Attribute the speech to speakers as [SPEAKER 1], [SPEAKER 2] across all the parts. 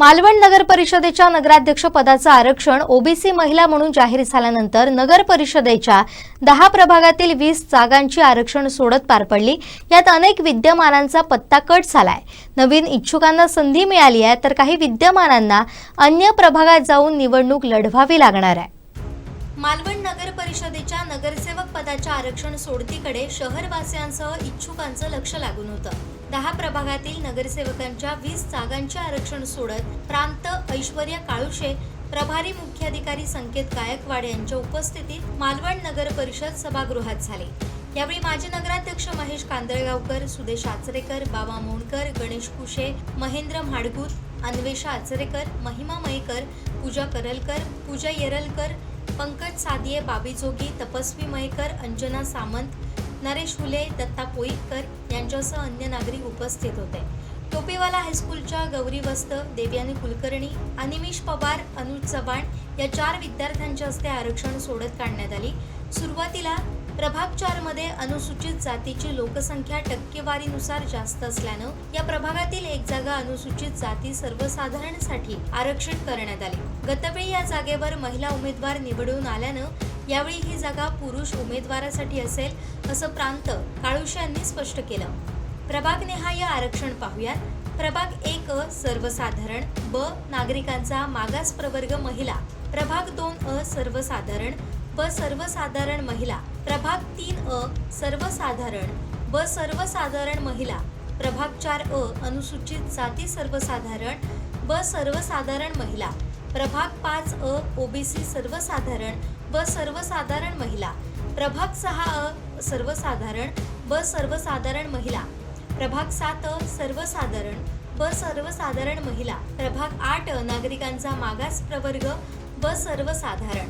[SPEAKER 1] मालवण नगर परिषदेच्या नगराध्यक्ष पदाचं आरक्षण ओबीसी महिला म्हणून जाहीर झाल्यानंतर नगर परिषदेच्या दहा प्रभागातील वीस जागांची आरक्षण सोडत पार पडली. यात अनेक विद्यमानांचा पत्ता कट झालाय. नवीन इच्छुकांना संधी मिळाली आहे तर काही विद्यमानांना अन्य प्रभागात जाऊन निवडणूक लढवावी लागणार आहे. मालवण नगर परिषदेच्या नगरसेवक पदाच्या आरक्षण सोडतीकडे शहरवासियांसह इच्छुकांचं लक्ष लागून होतं. दहा प्रभागातील नगरसेवकांच्या वीस जागांचे आरक्षण सोडत प्रांत ऐश्वर्या काळुशे प्रभारी मुख्याधिकारी संकेत गायकवाड यांच्या उपस्थितीत मालवण नगर परिषद सभागृहात झाले. यावेळी माजी नगराध्यक्ष महेश कांदळगावकर सुदेश आचरेकर बाबा मोणकर गणेश कुशे महेंद्र म्हाडगूत अन्वेषा आचरेकर महिमा मयेकर पूजा करलकर पूजा येरलकर पंकज सादिये बाबी जोगी तपस्वी मयेकर अंजना सामंत नरेश हुले दत्ता पोईतकर यांच्यासह अन्य नागरिक उपस्थित होते. टोपेवाला हायस्कूलच्या गौरी वस्त देवयानी कुलकर्णी अनिमिष पवार अनुज चव्हाण या चार विद्यार्थ्यांच्या हस्ते आरक्षण सोडत काढण्यात आली. सुरुवातीला प्रभाग चारमध्ये अनुसूचित जातीची लोकसंख्या टक्केवारीनुसार जास्त असल्यानं या प्रभागातील एक जागा अनुसूचित जाती सर्वसाधारणसाठी आरक्षित करण्यात आली. गतवेळी या जागेवर महिला उमेदवार निवडून आल्यानं यावेळी ही जागा पुरुष उमेदवारासाठी असेल असं प्रांत काळुशे यांनी स्पष्ट केलं. प्रभागनिहाय आरक्षण पाहूयात. प्रभाग एक अ सर्वसाधारण. ब नागरिकांचा मागास प्रवर्ग महिला. प्रभाग दोन अ सर्वसाधारण. ब सर्वसाधारण महिला. प्रभाग तीन अ सर्वसाधारण. ब सर्वसाधारण महिला. प्रभाग चार अ अनुसूचित जाती सर्वसाधारण. ब सर्वसाधारण महिला. प्रभाग पाच अ ओबीसी सर्वसाधारण व सर्वसाधारण महिला. प्रभाग सहा अ सर्वसाधारण व सर्वसाधारण महिला. प्रभाग सात अ सर्वसाधारण व सर्वसाधारण महिला. प्रभाग आठ अ नागरिकांचा मागास प्रवर्ग व सर्वसाधारण.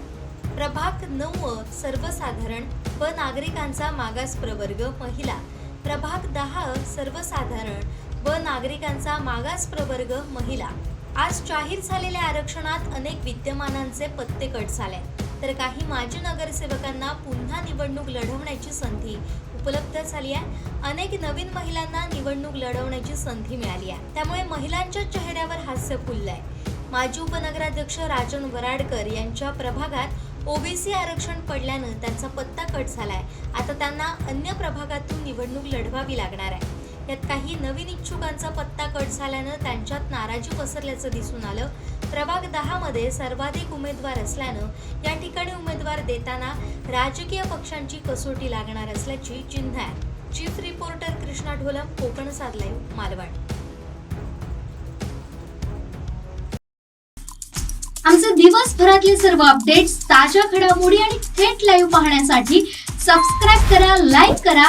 [SPEAKER 1] प्रभाग नऊ अ सर्वसाधारण व नागरिकांचा मागास प्रवर्ग महिला. प्रभाग दहा अ सर्वसाधारण व नागरिकांचा मागास प्रवर्ग महिला. आज जाहीर झालेल्या आरक्षणात अनेक विद्यमानांचे पत्ते कट झाले तर काही माजी नगरसेवकांना पुन्हा निवडणूक लढवण्याची संधी उपलब्ध झाली आहे. अनेक नवीन महिलांना निवडणूक लढवण्याची संधी मिळाली आहे. त्यामुळे महिलांच्या चेहऱ्यावर हास्य फुललंय. माजी उपनगराध्यक्ष राजन वराडकर यांच्या प्रभागात ओबीसी आरक्षण पडल्यानं त्यांचा पत्ता कट झालाय. आता त्यांना अन्य प्रभागातून निवडणूक लढवावी लागणार आहे. यात काही नवीन इच्छुकांचा पत्ता कट झाल्यानं त्यांच्यात नाराजी पसरल्याचं दिसून आलं. प्रभाग दहा मध्ये सर्वाधिक उमेदवार असल्यानं या ठिकाणी उमेदवार देताना राजकीय पक्षांची कसोटी लागणार असल्याची चिन्ह आहे चीफ रिपोर्टर कृष्णा ढोलम कोकण साधलाय मालवण.
[SPEAKER 2] आमचे दिवसभरातले सर्व अपडेट्स ताज्या घडामोडी आणि थेट लाईव्ह पाहण्यासाठी सबस्क्राईब करा लाईक करा